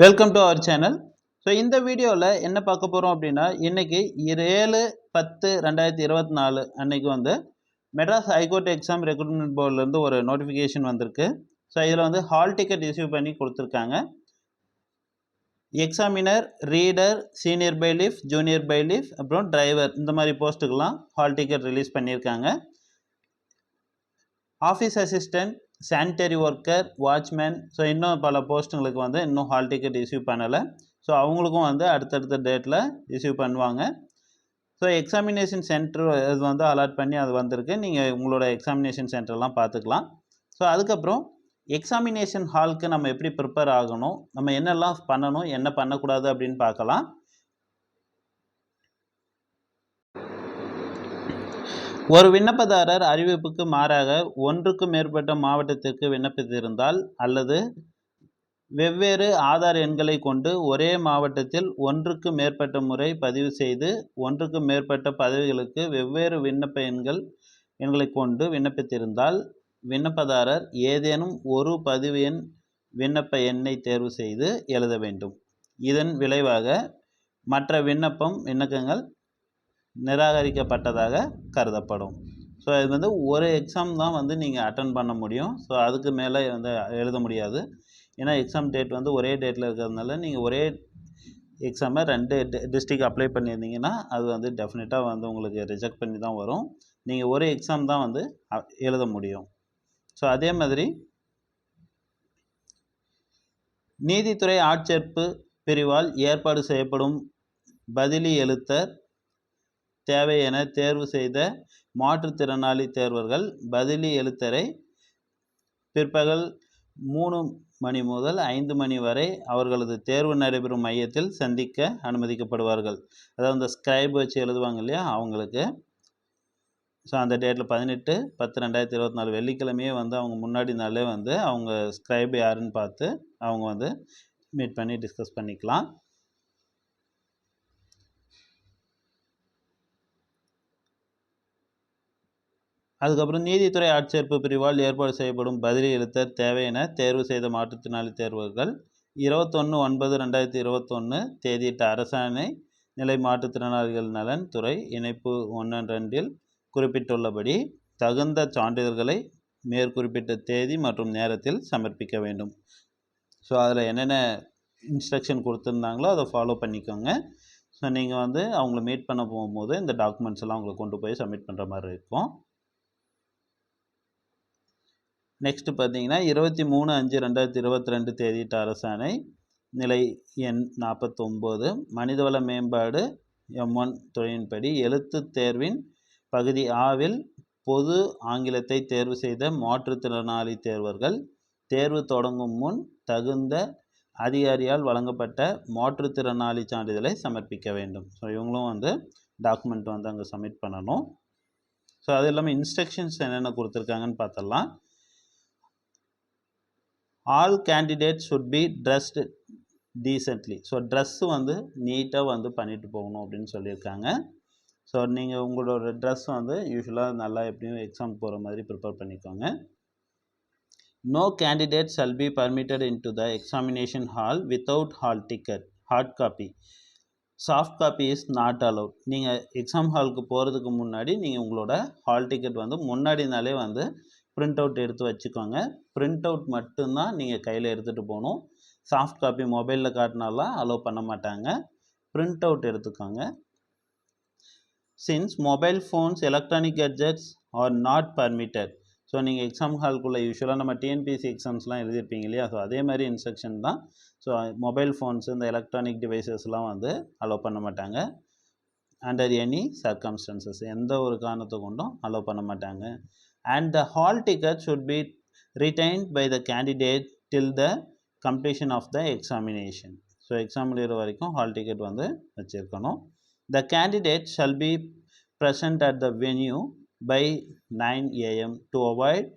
Welcome to our channel so இந்த வீடியோவில் என்ன பார்க்க போகிறோம் அப்படின்னா இன்றைக்கி ஏழு பத்து ரெண்டாயிரத்தி இருபத்தி நாலு அன்னைக்கு வந்து Madras high court exam recruitment போர்ட்லேருந்து ஒரு நோட்டிஃபிகேஷன் வந்திருக்கு. ஸோ இதில் வந்து ஹால் டிக்கெட் இஷ்யூ பண்ணி கொடுத்துருக்காங்க. Examiner reader senior bailiff junior bailiff அப்புறம் டிரைவர் இந்த மாதிரி போஸ்ட்டுக்கெலாம் ஹால் டிக்கெட் ரிலீஸ் பண்ணியிருக்காங்க. Office assistant sanitary worker watchman so இன்னும் பல போஸ்ட்டுங்களுக்கு வந்து இன்னும் ஹால் டிக்கெட் இஷ்யூ பண்ணலை. ஸோ அவங்களுக்கும் வந்து அடுத்தடுத்த டேட்டில் இஷ்யூ பண்ணுவாங்க. ஸோ எக்ஸாமினேஷன் சென்டர் இது வந்து அலாட் பண்ணி அது வந்திருக்கு. நீங்கள் உங்களோட எக்ஸாமினேஷன் சென்டர்லாம் பார்த்துக்கலாம். ஸோ அதுக்கப்புறம் எக்ஸாமினேஷன் ஹாலுக்கு நம்ம எப்படி ப்ரிப்பேர் ஆகணும்? நம்ம என்னெல்லாம் பண்ணணும்? என்ன பண்ணக்கூடாது அப்படின்னு பார்க்கலாம். ஒரு விண்ணப்பதாரர் அறிவிப்புக்கு மாறாக ஒன்றுக்கு மேற்பட்ட மாவட்டத்திற்கு விண்ணப்பித்திருந்தால் அல்லது வெவ்வேறு ஆதார் எண்களை கொண்டு ஒரே மாவட்டத்தில் ஒன்றுக்கு மேற்பட்ட முறை பதிவு செய்து ஒன்றுக்கு மேற்பட்ட பதவிகளுக்கு வெவ்வேறு விண்ணப்ப எண்கள் எண்களை கொண்டு விண்ணப்பித்திருந்தால் விண்ணப்பதாரர் ஏதேனும் ஒரு பதிவு எண் விண்ணப்ப எண்ணை தேர்வு செய்து எழுத வேண்டும். இதன் விளைவாக மற்ற விண்ணப்பம் விண்ணக்கங்கள் நிராகரிக்கப்பட்டதாக கருதப்படும். ஸோ இது வந்து ஒரு எக்ஸாம் தான் வந்து நீங்கள் அட்டன் பண்ண முடியும். ஸோ அதுக்கு மேலே வந்து எழுத முடியாது. ஏன்னா எக்ஸாம் டேட் வந்து ஒரே டேட்டில் இருக்கிறதுனால நீங்கள் ஒரே எக்ஸாமை ரெண்டு டிஸ்ட்ரிக் அப்ளை பண்ணியிருந்தீங்கன்னா அது வந்து டெஃபினட்டாக வந்து உங்களுக்கு ரிஜெக்ட் பண்ணி தான் வரும். நீங்கள் ஒரு எக்ஸாம் தான் வந்து எழுத முடியும். ஸோ அதே மாதிரி நீதித்துறை ஆட்சேர்ப்பு பிரிவால் ஏற்பாடு செய்யப்படும் பதிலி எழுத்தர் தேவை என தேர்வு செய்த மாற்றுத்திறனாளி தேர்வர்கள் பதிலி எழுத்தரை பிற்பகல் மூணு மணி முதல் ஐந்து மணி வரை அவர்களது தேர்வு நடைபெறும் மையத்தில் சந்திக்க அனுமதிக்கப்படுவார்கள். அதாவது இந்த ஸ்கிரைப் வச்சு எழுதுவாங்க இல்லையா? அவங்களுக்கு. ஸோ அந்த டேட்டில் பதினெட்டு பத்து ரெண்டாயிரத்தி இருபத்தி நாலு வெள்ளிக்கிழமையே வந்து அவங்க முன்னாடி நாளே வந்து அவங்க ஸ்கிரைப் யாருன்னு பார்த்து அவங்க வந்து மீட் பண்ணி டிஸ்கஸ் பண்ணிக்கலாம். அதுக்கப்புறம் நீதித்துறை ஆட்சேர்ப்பு பிரிவால் ஏற்பாடு செய்யப்படும் பதிலி எழுத்தர் தேவை என தேர்வு செய்த மாற்றுத்திறனாளி தேர்வுகள் இருபத்தொன்று ஒன்பது ரெண்டாயிரத்தி இருபத்தொன்று தேதியிட்ட அரசாணை நிலை மாற்றுத்திறனாளிகள் நலன் துறை இணைப்பு ஒன்று ரெண்டில் குறிப்பிட்டுள்ளபடி தகுந்த சான்றிதழ்களை மேற்குறிப்பிட்ட தேதி மற்றும் நேரத்தில் சமர்ப்பிக்க வேண்டும். ஸோ அதில் என்னென்ன இன்ஸ்ட்ரக்ஷன் கொடுத்துருந்தாங்களோ அதை ஃபாலோ பண்ணிக்கோங்க. ஸோ நீங்கள் வந்து அவங்கள மீட் பண்ண போகும்போது இந்த டாக்குமெண்ட்ஸ் எல்லாம் அவங்களை கொண்டு போய் சப்மிட் பண்ணுற மாதிரி இருக்கும். நெக்ஸ்ட்டு பார்த்தீங்கன்னா இருபத்தி மூணு அஞ்சு ரெண்டாயிரத்தி இருபத்தி ரெண்டு தேதியிட்ட அரசாணை. நிலை எண் நாற்பத்தொம்போது. மனிதவள மேம்பாடு எம் ஒன் துறையின்படி எழுத்து தேர்வின் பகுதி ஆவில் பொது ஆங்கிலத்தை தேர்வு செய்த மாற்றுத்திறனாளி தேர்வர்கள் தேர்வு தொடங்கும் முன் தகுந்த அதிகாரியால் வழங்கப்பட்ட மாற்றுத்திறனாளி சான்றிதழை சமர்ப்பிக்க வேண்டும். ஸோ இவங்களும் வந்து டாக்குமெண்ட் வந்து அங்கே சப்மிட் பண்ணணும். ஸோ அது இல்லாமல் இன்ஸ்ட்ரக்ஷன்ஸ் என்னென்ன கொடுத்துருக்காங்கன்னு பார்த்தலாம் all candidate should be dressed decently so dress வந்து நீட்டாக வந்து பண்ணிட்டு போகணும் அப்படின்னு சொல்லியிருக்காங்க. ஸோ நீங்கள் உங்களோட ட்ரெஸ் வந்து யூஸ்வலாக நல்லா எப்படியும் எக்ஸாம் போகிற மாதிரி ப்ரிப்பேர் பண்ணிக்கோங்க. No candidate shall be permitted in to the examination hall without hall ticket hard copy soft copy is not allowed நீங்கள் எக்ஸாம் ஹாலுக்கு போகிறதுக்கு முன்னாடி நீங்கள் உங்களோட ஹால் டிக்கெட் வந்து முன்னாடி நாளே வந்து பிரிண்ட் அவுட் எடுத்து வச்சுக்கோங்க. பிரிண்ட் அவுட் மட்டும்தான் நீங்கள் கையில் எடுத்துகிட்டு போகணும். சாஃப்ட் காப்பி மொபைலில் காட்டினாலாம் அலோவ் பண்ண மாட்டாங்க. பிரிண்ட் அவுட் எடுத்துக்கோங்க. Since mobile phones electronic gadgets are not permitted so நீங்கள் எக்ஸாம் ஹால்குள்ளே யூஸ்வலாக நம்ம டிஎன்பிஎஸ்சி எக்ஸாம்ஸ்லாம் எழுதியிருப்பீங்க இல்லையா? ஸோ அதே மாதிரி இன்ஸ்ட்ரக்ஷன் தான். ஸோ மொபைல் ஃபோன்ஸ் இந்த எலக்ட்ரானிக் டிவைசஸ்லாம் வந்து அலோவ் பண்ண மாட்டாங்க. அண்டர் எனி சர்க்கம்ஸ்டன்சஸ் எந்த ஒரு காரணத்தை கொண்டும் அலோவ் பண்ண மாட்டாங்க. And the hall ticket should be retained by the candidate till the completion of the examination. So exam எழுதுகிற வரைக்கும் ஹால் டிக்கெட் வந்து வச்சுருக்கணும். The candidate shall be present at the venue by nine AM to avoid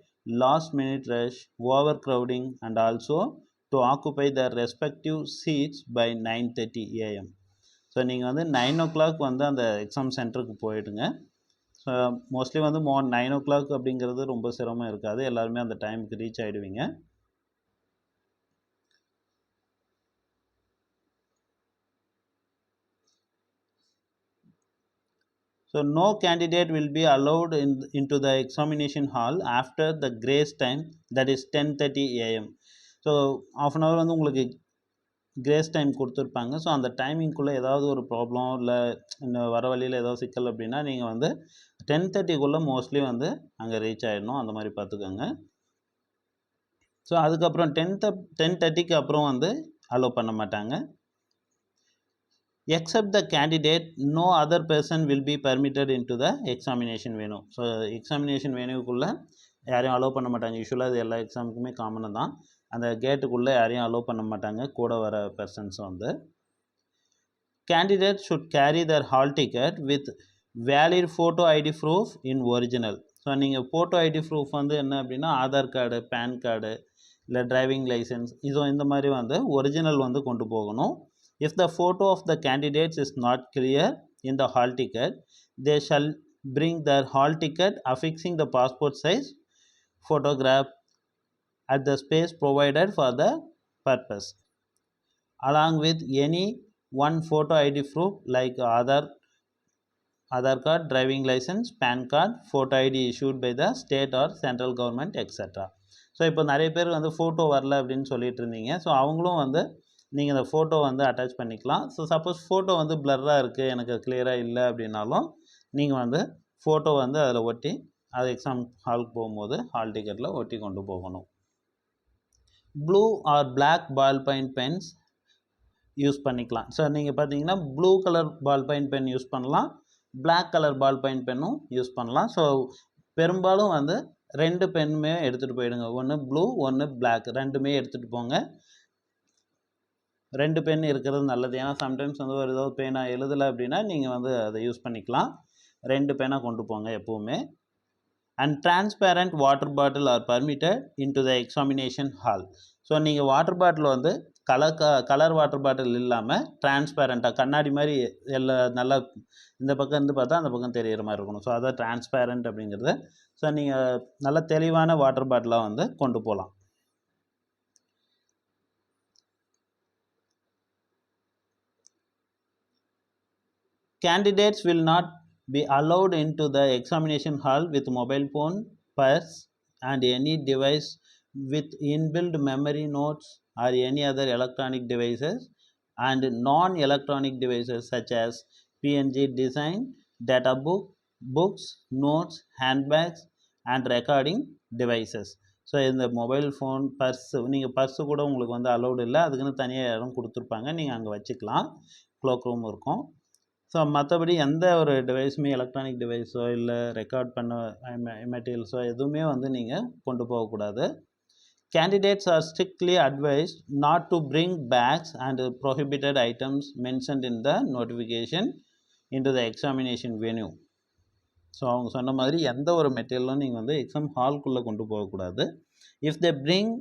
last minute rush overcrowding and also to occupy the respective seats by nine thirty AM so நீங்கள் வந்து nine ஓ clock வந்து அந்த exam சென்டருக்கு போயிடுங்க. Mostly வந்து மோ nine ஓ clock அப்படிங்கிறது ரொம்ப சிரமம் இருக்காது. எல்லாருமே அந்த டைமுக்கு reach ஆகிடுவீங்க so So no candidate will be in in, the examination hall after the grace time that is ten thirty AM so half an hour வந்து உங்களுக்கு கிரேஸ் டைம் கொடுத்துருப்பாங்க. ஸோ அந்த டைமிங்க்குள்ளே ஏதாவது ஒரு ப்ராப்ளம் இல்லை இன்னும் வர வழியில் ஏதாவது சிக்கல் அப்படின்னா நீங்கள் வந்து டென் தேர்ட்டிக்குள்ளே மோஸ்ட்லி வந்து அங்கே ரீச் ஆகிடணும் அந்த மாதிரி பார்த்துக்கோங்க. ஸோ அதுக்கப்புறம் டென் டென் தேர்ட்டிக்கு அப்புறம் வந்து அலோவ் பண்ண மாட்டாங்க. Except the candidate no other person will be permitted in to the examination venue so examination வேணுக்குள்ளே யாரையும் அலோவ் பண்ண மாட்டாங்க. யூஸ்வலாக அது எல்லா எக்ஸாமுக்குமே காமனாக தான். அந்த கேட்டுக்குள்ளே யாரையும் அலோவ் பண்ண மாட்டாங்க. கூட வர பர்சன்ஸ் வந்து. Candidate should carry their hall ticket with valid photo ID proof in original so நீங்கள் ஃபோட்டோ ஐடி ப்ரூஃப் வந்து என்ன அப்படின்னா ஆதார் கார்டு பேன் கார்டு இல்லை டிரைவிங் லைசன்ஸ் இதோ இந்த மாதிரி வந்து ஒரிஜினல் வந்து கொண்டு போகணும் if the photo of the candidates is not clear in the hall ticket they shall bring their hall ticket affixing the passport size photograph at the space provided for the purpose along with any one photo ID proof like Aadhaar Aadhaar card, driving license, PAN card, photo ID issued by the state or central government, etc. So இப்போ நிறைய பேர் வந்து photo வரல அப்படின்னு சொல்லிட்டு இருந்தீங்க. So அவங்களும் வந்து நீங்கள் இந்த ஃபோட்டோ வந்து அட்டாச் பண்ணிக்கலாம். ஸோ சப்போஸ் ஃபோட்டோ வந்து பிளர்ராக இருக்குது எனக்கு கிளியராக இல்லை அப்படின்னாலும் நீங்கள் வந்து ஃபோட்டோ வந்து அதில் ஒட்டி அது எக்ஸாம் ஹாலுக்கு போகும்போது ஹால் டிக்கெட்டில் ஒட்டி கொண்டு போகணும். Blue or black ball point pens use பண்ணிக்கலாம். ஸோ நீங்கள் பார்த்தீங்கன்னா blue colour ball point pen use பண்ணலாம். பிளாக் கலர் பால் பாயிண்ட் பென்னும் யூஸ் பண்ணலாம். ஸோ பெரும்பாலும் வந்து ரெண்டு பென்னுமே எடுத்துகிட்டு போயிடுங்க. ஒன்று ப்ளூ ஒன்று பிளாக் ரெண்டுமே எடுத்துகிட்டு போங்க. ரெண்டு பென் இருக்கிறது நல்லது. ஏன்னா சம்டைம்ஸ் வந்து ஒரு ஏதாவது பேனா எழுதலை அப்படின்னா நீங்கள் வந்து அதை யூஸ் பண்ணிக்கலாம். ரெண்டு பேனாக கொண்டு போங்க எப்போவுமே. And transparent water bottle are permitted into the examination hall so நீங்கள் வாட்டர் பாட்டில் வந்து கலர் க கலர் வாட்டர் பாட்டில் இல்லாமல் டிரான்ஸ்பேரண்ட்டாக கண்ணாடி மாதிரி எல்லா நல்லா இந்த பக்கம் இருந்து பார்த்தா அந்த பக்கம் தெரிகிற மாதிரி இருக்கணும். ஸோ அதான் டிரான்ஸ்பேரண்ட் அப்படிங்கிறது. ஸோ நீங்கள் நல்ல தெளிவான வாட்டர் பாட்டிலாக வந்து கொண்டு போகலாம் Candidates will not be allowed into the examination hall with mobile phone, purse, and any device with inbuilt memory notes or any other electronic devices and non-electronic devices such as PNG design, data book, books, notes, handbags and recording devices. So இந்த mobile phone purse நீங்கள் purse கூட உங்களுக்கு வந்து allowed இல்லை. அதுக்குன்னு தனியாக இடம் கொடுத்துருப்பாங்க. நீங்கள் அங்கே வச்சுக்கலாம். க்ளோக் ரூம் இருக்கும். ஸோ மற்றபடி எந்த ஒரு டிவைஸுமே எலக்ட்ரானிக் டிவைஸோ இல்லை ரெக்கார்ட் பண்ண மெட்டீரியல்ஸோ எதுவுமே வந்து நீங்கள் கொண்டு போகக்கூடாது. Candidates are strictly advised not to bring bags and prohibited items mentioned in the notification into the the examination venue so அவங்க சொன்ன மாதிரி எந்த ஒரு மெட்டீரியலும் நீங்கள் வந்து எக்ஸாம் ஹால்குள்ளே கொண்டு போகக்கூடாது. If they bring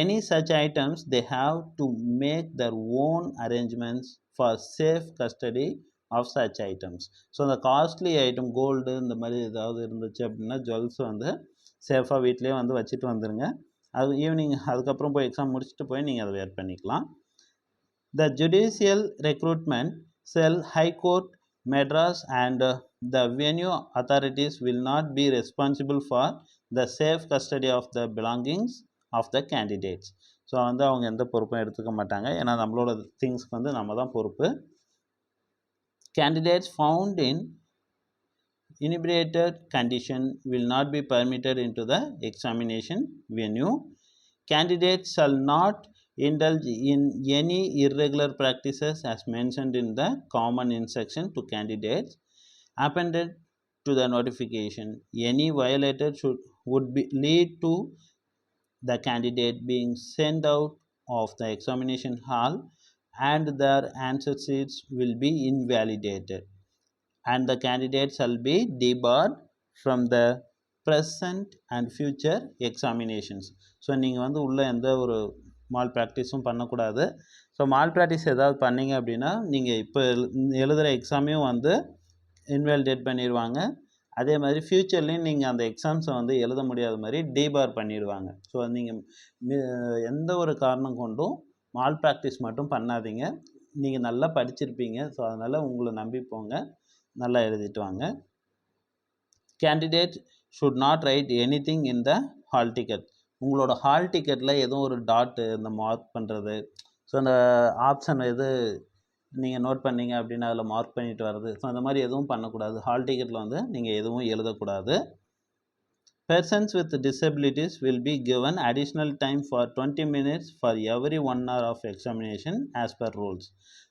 any such items they have to make their own arrangements for safe custody of such items so அந்த காஸ்ட்லி ஐட்டம் கோல்டு இந்த மாதிரி ஏதாவது இருந்துச்சு அப்படின்னா ஜுவல்ஸ் வந்து சேஃபாக வீட்லேயே வந்து வச்சுட்டு வந்துடுங்க அது ஈவினிங் அதுக்கப்புறம் போய் எக்ஸாம் முடிச்சுட்டு போய் நீங்கள் அதை வேர் பண்ணிக்கலாம். The judicial recruitment cell high court Madras and the venue authorities will not be responsible for the safe custody of the belongings of the candidates so வந்து அவங்க எந்த பொறுப்பும் எடுத்துக்க மாட்டாங்க. ஏன்னா நம்மளோட திங்ஸ்க்கு வந்து நம்ம தான் பொறுப்பு. Candidates found in inebriated condition will not be permitted into the examination venue. Candidates shall not indulge in any irregular practices as mentioned in the common instruction to candidates appended to the notification. Any violated should would be lead to the candidate being sent out of the examination hall and their answer sheets will be invalidated and the candidate shall be debarred from the present and future examinations so நீங்கள் வந்து உள்ள எந்த ஒரு mall ப்ராக்டிஸும் பண்ணக்கூடாது. So mall practice ஏதாவது பண்ணீங்க அப்படின்னா நீங்கள் இப்போ எழுதுகிற எக்ஸாமையும் வந்து இன்வாலிடேட் பண்ணிடுவாங்க அதே மாதிரி ஃப்யூச்சர்லேயும் நீங்கள் அந்த எக்ஸாம்ஸை வந்து எழுத முடியாத மாதிரி டீபார் பண்ணிடுவாங்க ஸோ நீங்கள் எந்த ஒரு காரணம் கொண்டும் மால் ப்ராக்டிஸ் மட்டும் பண்ணாதீங்க. நீங்கள் நல்லா படிச்சிருப்பீங்க. ஸோ அதனால் உங்களை நம்பி போங்க. நல்லா எழுதிட்டு வாங்க candidate should not write anything in the hall ticket உங்களோட ஹால் டிக்கெட்டில் எதுவும் ஒரு டாட்டு இந்த மார்க் பண்ணுறது ஸோ அந்த ஆப்ஷன் எது நீங்கள் நோட் பண்ணீங்க அப்படின்னா அதில் மார்க் பண்ணிட்டு வர்றது. ஸோ அந்த மாதிரி எதுவும் பண்ணக்கூடாது. ஹால் டிக்கெட்டில் வந்து நீங்கள் எதுவும் எழுதக்கூடாது. Persons with disabilities will be given additional time for 20 minutes for every one hour of examination as per rules.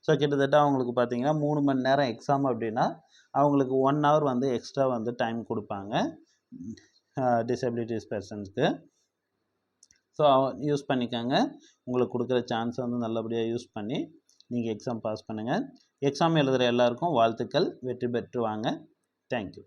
So கிட்டத்தட்ட அவங்களுக்கு பார்த்தீங்கன்னா மூணு மணி நேரம் எக்ஸாம் அப்படின்னா அவங்களுக்கு ஒன் ஹவர் வந்து எக்ஸ்ட்ரா வந்து டைம் கொடுப்பாங்க டிசபிலிட்டிஸ் பர்சன்ஸ்க்கு ஸோ யூஸ் பண்ணிக்கோங்க. உங்களுக்கு கொடுக்குற சான்ஸை வந்து நல்லபடியாக யூஸ் பண்ணி நீங்கள் எக்ஸாம் பாஸ் பண்ணுங்கள் எக்ஸாம் எழுதுகிற எல்லாருக்கும் வாழ்த்துக்கள். வெற்றி பெற்று வாங்க தேங்க்யூ